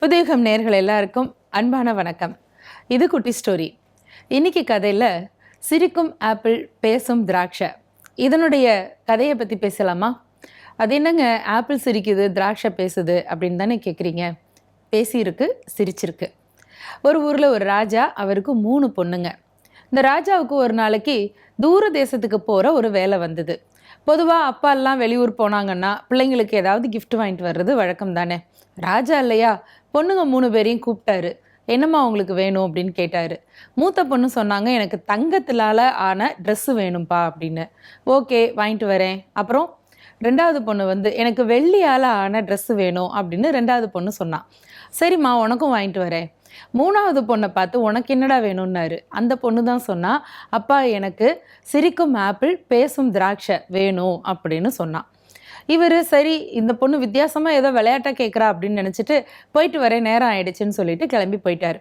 புதியகம் நேர்கள் எல்லாருக்கும் அன்பான வணக்கம். இது குட்டி ஸ்டோரி. இன்னைக்கு கதையில் சிரிக்கும் ஆப்பிள் பேசும் திராட்சை. இதனுடைய கதையை பற்றி பேசலாமா? அது என்னங்க ஆப்பிள் சிரிக்குது திராட்சை பேசுது அப்படின்னு தானே கேட்குறீங்க பேசியிருக்கு சிரிச்சிருக்கு. ஒரு ஊரில் ஒரு ராஜா அவருக்கு மூணு பொண்ணுங்க. இந்த ராஜாவுக்கு ஒரு நாளைக்கு தூர தேசத்துக்கு போகிற ஒரு வேலை வந்தது. பொதுவாக அப்பா எல்லாம் வெளியூர் போனாங்கன்னா பிள்ளைங்களுக்கு ஏதாவது கிஃப்ட் வாங்கிட்டு வர்றது வழக்கம் தானே? ராஜா இல்லையா? பொண்ணுங்க மூணு பேரையும் கூப்பிட்டாரு. என்னம்மா உங்களுக்கு வேணும் அப்படின்னு கேட்டார். மூத்த பொண்ணு சொன்னாங்க எனக்கு தங்கத்திலால் ஆன ட்ரெஸ்ஸு வேணும்ப்பா அப்படின்னு. ஓகே வாங்கிட்டு வரேன். அப்புறம் ரெண்டாவது பொண்ணு வந்து எனக்கு வெள்ளியால் ஆன ட்ரெஸ்ஸு வேணும் அப்படின்னு ரெண்டாவது பொண்ணு சொன்னான் சரிம்மா உனக்கும் வாங்கிட்டு வரேன். மூணாவது பொண்ணை பார்த்து உனக்கு என்னடா வேணும்னாரு? அந்த பொண்ணு தான் சொன்னா அப்பா எனக்கு சிரிக்கும் ஆப்பிள் பேசும் திராட்சை வேணும் அப்படின்னு சொன்னான் இவர் சரி இந்த பொண்ணு வித்தியாசமாக ஏதோ விளையாட்டாக கேட்குறா அப்படின்னு நினச்சிட்டு போயிட்டு வரேன் நேரம் ஆயிடுச்சுன்னு சொல்லிட்டு கிளம்பி போயிட்டார்.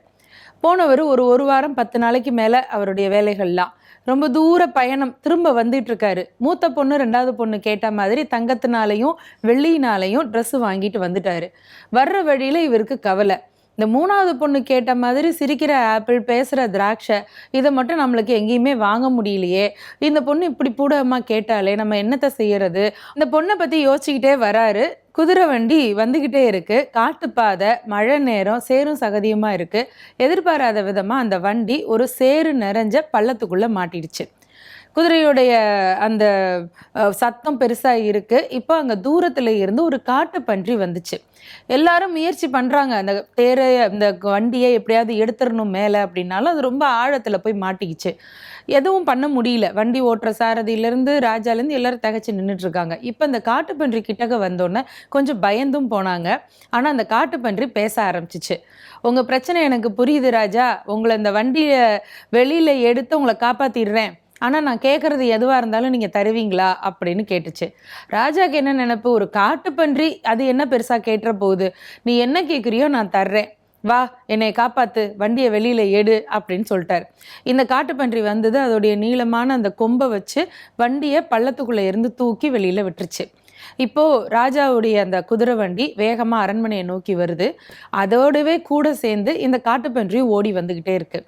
போனவர் ஒரு ஒரு வாரம் பத்து நாளைக்கு மேலே அவருடைய வேலைகள்லாம். ரொம்ப தூர பயணம் திரும்ப வந்துட்டு இருக்காரு. மூத்த பொண்ணு ரெண்டாவது பொண்ணு கேட்ட மாதிரி தங்கத்தினாலையும் வெள்ளியினாலையும் ட்ரெஸ் வாங்கிட்டு வந்துட்டாரு. வர்ற வழியில இவருக்கு கவலை. இந்த மூணாவது பொண்ணு கேட்ட மாதிரி சிரிக்கிற ஆப்பிள் பேசுகிற திராட்சை இதை மட்டும் நம்மளுக்கு எங்கேயுமே வாங்க முடியலையே. இந்த பொண்ணு இப்படி பூடமா கேட்டாலே நம்ம என்னத்தை செய்யறது? இந்த பொண்ணை பற்றி யோசிச்சுக்கிட்டே வராரு. குதிரை வண்டி வந்துக்கிட்டே இருக்கு. காட்டுப்பாதை மழை நேரம் சேரும் சகதியுமா இருக்கு. எதிர்பாராத விதமாக அந்த வண்டி ஒரு சேறு நிறைஞ்ச பள்ளத்துக்குள்ளே மாட்டிடுச்சு. குதிரையுடைய அந்த சத்தம் பெருசாக இருக்கு. இப்போ அங்கே தூரத்தில் இருந்து ஒரு காட்டு பன்றி வந்துச்சு. எல்லாரும் முயற்சி பண்ணுறாங்க அந்த தேரை அந்த வண்டியை எப்படியாவது எடுத்துடணும் மேலே அப்படின்னாலும் அது ரொம்ப ஆழத்தில் போய் மாட்டிக்கிச்சு. எதுவும் பண்ண முடியல. வண்டி ஓட்டுற சாரதியிலேருந்து ராஜாலேருந்து எல்லாரும் தகச்சு நின்றுட்டுருக்காங்க இப்போ அந்த காட்டுப்பன்றி கிட்டக்க வந்தோடனே கொஞ்சம் பயந்தும் போனாங்க. ஆனால் அந்த காட்டுப்பன்றி பேச ஆரம்பிச்சிச்சு. உங்கள் பிரச்சனை எனக்கு புரியுது ராஜா. உங்களை இந்த வண்டியை வெளியில் எடுத்து உங்களை காப்பாற்றிடுறேன் ஆனால் நான் கேட்குறது எதுவாக இருந்தாலும் நீங்கள் தருவீங்களா அப்படின்னு கேட்டுச்சு. ராஜாக்கு என்ன நினப்பு? ஒரு காட்டுப்பன்றி அது என்ன பெருசாக கேட்டுற போகுது? நீ என்ன கேட்குறியோ நான் தர்றேன். வா என்னை காப்பாத்து வண்டியை வெளியில் எடு அப்படின்னு சொல்லிட்டார். இந்த காட்டுப்பன்றி வந்தது அதோடைய நீளமான அந்த கொம்பை வச்சு வண்டியை பள்ளத்துக்குள்ளே இருந்து தூக்கி வெளியில் விட்டுருச்சு. இப்போ ராஜாவுடைய அந்த குதிரை வண்டி வேகமா அரண்மனையை நோக்கி வருது. அதோடவே கூட சேர்ந்து இந்த காட்டுப்பன்றியும் ஓடி வந்துகிட்டே இருக்கு.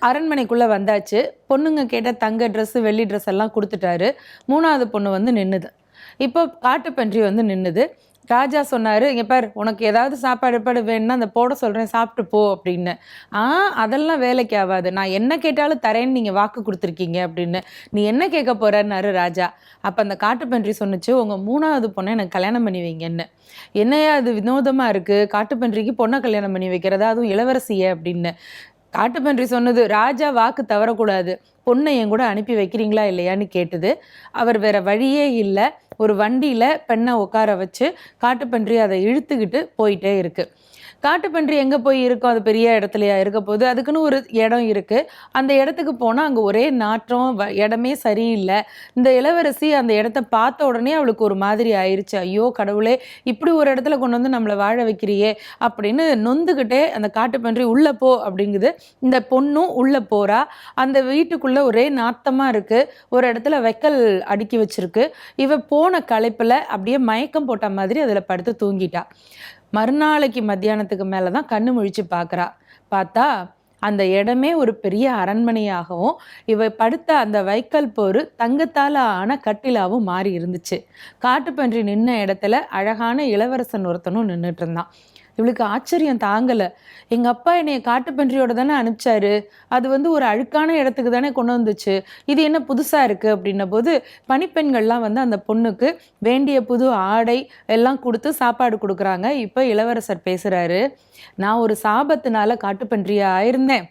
அரண்மனைக்குள்ள வந்தாச்சு. பொண்ணுங்க கேட்ட தங்க ட்ரெஸ் வெள்ளி ட்ரெஸ் எல்லாம் கொடுத்துட்டாரு. மூணாவது பொண்ணு வந்து நின்னுது. இப்போ காட்டுப்பன்றி வந்து நின்னுது. ராஜா சொன்னார் இங்கே பார் உனக்கு ஏதாவது சாப்பாடு ஏற்பாடு வேணும்னா அந்த போட சொல்கிறேன் சாப்பிட்டு போ அப்படின்னு. ஆ அதெல்லாம் வேலைக்கு ஆகாது. நான் என்ன கேட்டாலும் தரேன்னு நீங்கள் வாக்கு கொடுத்துருக்கீங்க அப்படின்னு. நீ என்ன கேட்க போகிறன்னாரு ராஜா. அப்போ அந்த காட்டுப்பன்றி சொன்னுச்சு உங்கள் மூணாவது பொண்ணை எனக்கு கல்யாணம் பண்ணி வைங்கன்னு. என்னையா அது வினோதமாக இருக்குது காட்டுப்பன்றிக்கு பொண்ணை கல்யாணம் பண்ணி வைக்கிறதா? அதுவும் இளவரசியை அப்படின்னு. காட்டுப்பன்றி சொன்னது ராஜா வாக்கு தவறக்கூடாது. பொண்ணை என் கூட அனுப்பி வைக்கிறீங்களா இல்லையான்னு கேட்டது. அவர் வேற வழியே இல்லை. ஒரு வண்டியில் பெண்ணை உட்கார வச்சு காட்டுப்பன்றி அதை இழுத்துக்கிட்டு போயிட்டே இருக்கு. காட்டுப்பன்றி எங்கே போய் இருக்கும்? அது பெரிய இடத்துலையா இருக்க போது அதுக்குன்னு ஒரு இடம் இருக்குது அந்த இடத்துக்கு போனால் அங்கே ஒரே நாற்றம் வ- இடமே சரியில்லை. இந்த இளவரசி அந்த இடத்த பார்த்த உடனே அவளுக்கு ஒரு மாதிரி ஆயிடுச்சு ஐயோ கடவுளே இப்படி ஒரு இடத்துல கொண்டு வந்து நம்மளை வாழ வைக்கிறியே அப்படின்னு நொந்துக்கிட்டே அந்த காட்டுப்பன்றி உள்ளே போ அப்படிங்குது. இந்த பொண்ணும் உள்ளே போகிறா அந்த வீட்டுக்குள்ளே ஒரே நாத்தமாக இருக்குது ஒரு இடத்துல வைக்கல் அடுக்கி வச்சிருக்கு. இவ போன களைப்பில் அப்படியே மயக்கம் போட்ட மாதிரி அதில் படுத்து தூங்கிட்டா. மறுநாளைக்கு மத்தியானத்துக்கு மேலே தான் கண்ணு முழிச்சு பார்க்கறா பார்த்தா அந்த இடமே ஒரு பெரிய அரண்மனையாகவும் இவ படுத்த அந்த வைக்கல் போரு தங்கத்தால் ஆன கட்டிலாவும் மாறி இருந்துச்சு. காட்டுப்பன்றி நின்ன இடத்துல அழகான இளவரசன் ஒருத்தனும் நின்றுட்டு இருந்தான். இவளுக்கு ஆச்சரியம் தாங்கலை. எங்க அப்பா என்னைய காட்டுப்பன்றியோட தானே அனுப்பிச்சாரு. அது வந்து ஒரு அழுக்கான இடத்துக்கு தானே கொண்டு வந்துச்சு. இது என்ன புதுசா இருக்கு அப்படின்ன போது பணிப்பெண்கள்லாம் வந்து அந்த பொண்ணுக்கு வேண்டிய புது ஆடை எல்லாம் கொடுத்து சாப்பாடு கொடுக்குறாங்க. இப்போ இளவரசர் பேசுறாரு நான் ஒரு சாபத்தினால காட்டுப்பன்றியா ஆயிருந்தேன்.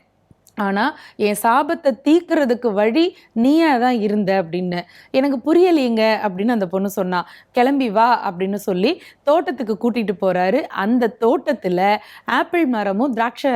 ஆனால் என் சாபத்தை தீக்கிறதுக்கு வழி நீயா தான் இருந்த அப்படின்னு. எனக்கு புரியலைங்க அப்படின்னு அந்த பொண்ணு சொன்னா. கிளம்பி வா அப்படின்னு சொல்லி தோட்டத்துக்கு கூட்டிகிட்டு போகிறாரு அந்த தோட்டத்தில் ஆப்பிள் மரமும் திராட்சை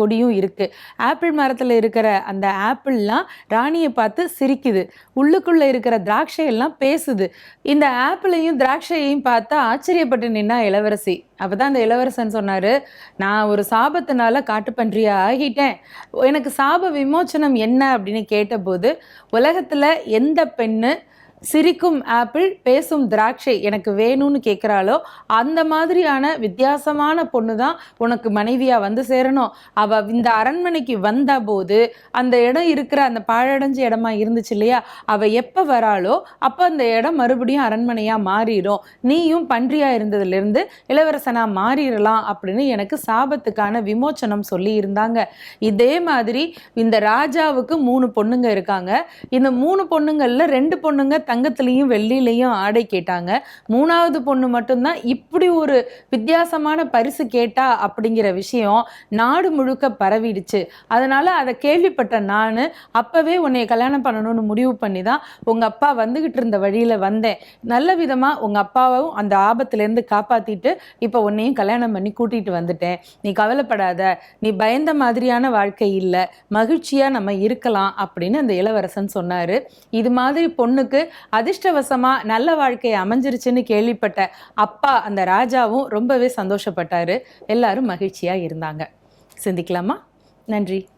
கொடியும் இருக்குது ஆப்பிள் மரத்தில் இருக்கிற அந்த ஆப்பிள்லாம் ராணியை பார்த்து சிரிக்குது. உள்ளுக்குள்ளே இருக்கிற திராட்சை எல்லாம் பேசுது. இந்த ஆப்பிளையும் திராட்சையையும் பார்த்தா ஆச்சரியப்பட்டு நின்னா இளவரசி. அப்பதான் அந்த இளவரசன் சொன்னாரு நான் ஒரு சாபத்தினால காட்டுப்பன்றியா ஆகிட்டேன் எனக்கு சாப விமோச்சனம் என்ன? அப்படின்னு கேட்டபோது உலகத்துல எந்த பெண்ணு சிரிக்கும் ஆப்பிள் பேசும் திராட்சை எனக்கு வேணும்னு கேட்குறாளோ அந்த மாதிரியான வித்தியாசமான பொண்ணு தான் உனக்கு மனைவியாக வந்து சேரணும். அவள் இந்த அரண்மனைக்கு வந்த போது அந்த இடம் இருக்கிற அந்த பாழடைஞ்ச இடமா இருந்துச்சு இல்லையா? அவள் எப்போ வராளோ அப்போ அந்த இடம் மறுபடியும் அரண்மனையாக மாறிடும். நீயும் பன்றியாக இருந்ததுலேருந்து இளவரசனாக மாறிடலாம் அப்படின்னு எனக்கு சாபத்துக்கான விமோச்சனம் சொல்லி இருந்தாங்க. இதே மாதிரி இந்த ராஜாவுக்கு மூணு பொண்ணுங்க இருக்காங்க. இந்த மூணு பொண்ணுங்களில் ரெண்டு பொண்ணுங்க தங்கத்துலேயும் வெள்ளிலையும் ஆடை கேட்டாங்க. மூணாவது பொண்ணு மட்டும்தான் இப்படி ஒரு வித்தியாசமான பரிசு கேட்டா அப்படிங்கிற விஷயம் நாடு முழுக்க பரவிடுச்சு. அதனால அதை கேள்விப்பட்ட நான் அப்பவே உன்னைய கல்யாணம் பண்ணணும்னு முடிவு பண்ணி தான் உங்க அப்பா வந்துகிட்டு இருந்த வழியில வந்தேன். நல்ல விதமா உங்க அப்பாவும் அந்த ஆபத்துலேருந்து காப்பாத்திட்டு இப்போ உன்னையும் கல்யாணம் பண்ணி கூட்டிட்டு வந்துட்டேன். நீ கவலைப்படாத நீ பயந்த மாதிரியான வாழ்க்கை இல்லை. மகிழ்ச்சியா நம்ம இருக்கலாம் அப்படின்னு அந்த இளவரசன் சொன்னாரு. இது மாதிரி பொண்ணுக்கு அதிர்ஷ்டவசமா நல்ல வாழ்க்கை அமைஞ்சிருச்சுன்னு கேள்விப்பட்ட அப்பா அந்த ராஜாவும் ரொம்பவே சந்தோஷப்பட்டாரு. எல்லாரும் மகிழ்ச்சியா இருந்தாங்க. சிந்திக்கலாமா? நன்றி.